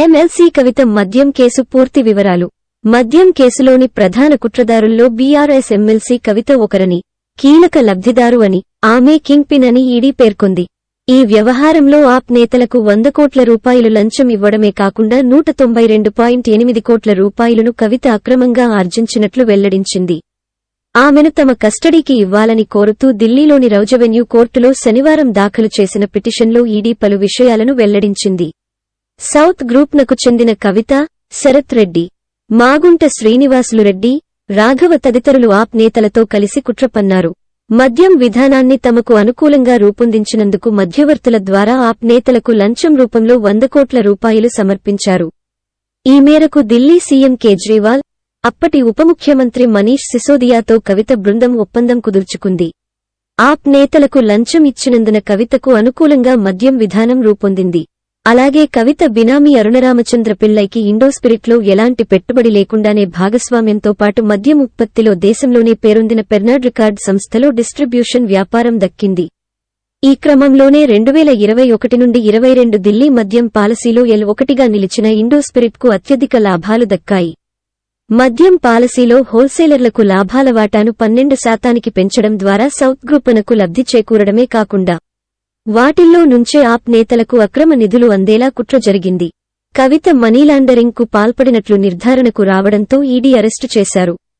MLC కవిత మద్యం case పూర్తి వివరాలు. మద్యం కేసులోని ప్రధాన కుట్రదారుల్లో బీఆర్ఎస్ ఎమ్మెల్సీ కవిత ఒకరని కీలక లబ్ధిదారు అని ఆమె కింగ్ పిన్ అని ఈడీ పేర్కొంది. ఈ వ్యవహారంలో ఆప్ నేతలకు వంద కోట్ల రూపాయలు లంచం ఇవ్వడమే కాకుండా నూట తొంభై రెండు పాయింట్ ఎనిమిది కోట్ల రూపాయలను కవిత అక్రమంగా ఆర్జించినట్లు వెల్లడించింది. ఆమెను తమ కస్టడీకి ఇవ్వాలని కోరుతూ ఢిల్లీలోని రౌజవెన్యూ కోర్టులో శనివారం దాఖలు చేసిన పిటిషన్లో ఈడీ పలు విషయాలను వెల్లడించింది. సౌత్ గ్రూప్నకు చెందిన కవిత శరత్ రెడ్డి మాగుంట శ్రీనివాసులు రెడ్డి రాఘవ తదితరులు ఆప్ నేతలతో కలిసి కుట్రపన్నారు. మద్యం విధానాన్ని తమకు అనుకూలంగా రూపొందించినందుకు మధ్యవర్తుల ద్వారా ఆప్ నేతలకు లంచం రూపంలో వంద కోట్ల రూపాయలు సమర్పించారు. ఈ మేరకు ఢిల్లీ సీఎం కేజ్రీవాల్ అప్పటి ఉప ముఖ్యమంత్రి మనీష్ సిసోదియాతో కవిత బృందం ఒప్పందం కుదుర్చుకుంది. ఆప్ నేతలకు లంచం ఇచ్చినందున కవితకు అనుకూలంగా మద్యం విధానం రూపొందింది. అలాగే కవిత బినామీ అరుణరామచంద్ర పిల్లైకి ఇండోస్పిరిట్లో ఎలాంటి పెట్టుబడి లేకుండానే భాగస్వామ్యంతో పాటు మద్యం ఉత్పత్తిలో దేశంలోనే పేరొందిన పెర్నాడ్ రికార్డ్ సంస్థలో డిస్ట్రిబ్యూషన్ వ్యాపారం దక్కింది. ఈ క్రమంలోనే రెండువేల ఇరవై ఒకటి నుండి ఇరవై రెండు ఢిల్లీ మద్యం పాలసీలో ఎల్ ఒకటిగా నిలిచిన ఇండోస్పిరిట్కు అత్యధిక లాభాలు దక్కాయి. మద్యం పాలసీలో హోల్సేలర్లకు లాభాల వాటాను పన్నెండు శాతానికి పెంచడం ద్వారా సౌత్ గ్రూపనకు లబ్ధి చేకూరడమే కాకుండా వాటిల్లో నుంచే ఆప్ నేతలకు అక్రమ నిధులు అందేలా కుట్ర జరిగింది. కవిత మనీలాండరింగ్కు పాల్పడినట్లు నిర్ధారణకు రావడంతో ఈడీ అరెస్టు చేశారు.